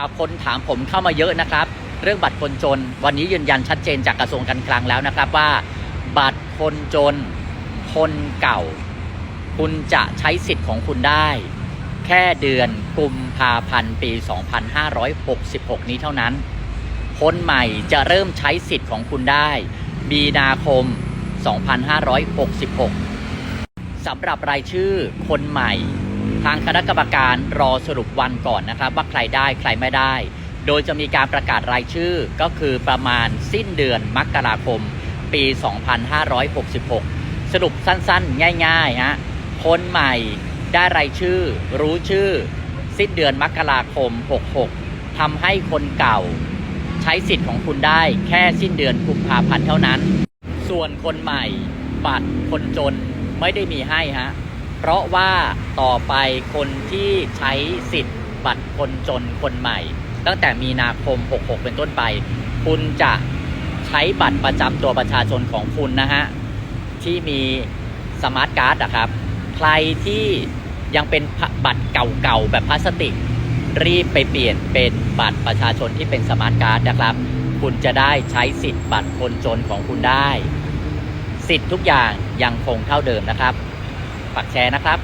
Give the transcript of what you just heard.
อ่าคนถามผมเข้ามาเยอะนะครับ เรื่องบัตรคนจน วันนี้ยืนยันชัดเจนจากกระทรวงการคลังแล้วนะครับว่า บัตรคนจน คนเก่า คุณจะใช้สิทธิ์ของคุณได้ แค่เดือนกุมภาพันธ์ปี 2566 นี้เท่านั้น คนใหม่จะเริ่มใช้สิทธิ์ของคุณได้มีนาคม 2566 สำหรับรายชื่อคนใหม่ ทางคณะกรรมการรอสรุปวันก่อนนะครับ ว่าใครได้ใครไม่ได้ โดยจะมีการประกาศรายชื่อก็คือประมาณสิ้นเดือนมกราคม ปี 2566 สรุปสั้นๆ ง่ายๆฮะคนใหม่ได้รายชื่อ รู้ชื่อ สิ้นเดือนมกราคม 66 ทำให้คนเก่า ใช้สิทธิ์ของคุณได้แค่สิ้นเดือนกุมภาพันธ์เท่านั้น ส่วนคนใหม่บัตรคนจนไม่ได้มีให้ฮะ เพราะว่าต่อไปคนที่ใช้สิทธิ์บัตรคนจนคนใหม่ ตั้งแต่มีนาคม 66 เป็นต้นไป คุณจะใช้บัตรประจำตัวประชาชนของคุณนะฮะ ที่มีสมาร์ทการ์ดอะครับ ใครที่ยังเป็นบัตรเก่าๆ แบบพลาสติก รีบไปเปลี่ยนเป็นบัตรประชาชนที่เป็นสมาร์ทการ์ดนะครับ คุณจะได้ใช้สิทธิ์บัตรคนจนของคุณได้ สิทธิ์ทุกอย่างยังคงเท่าเดิมนะครับ ฝากแชร์นะครับ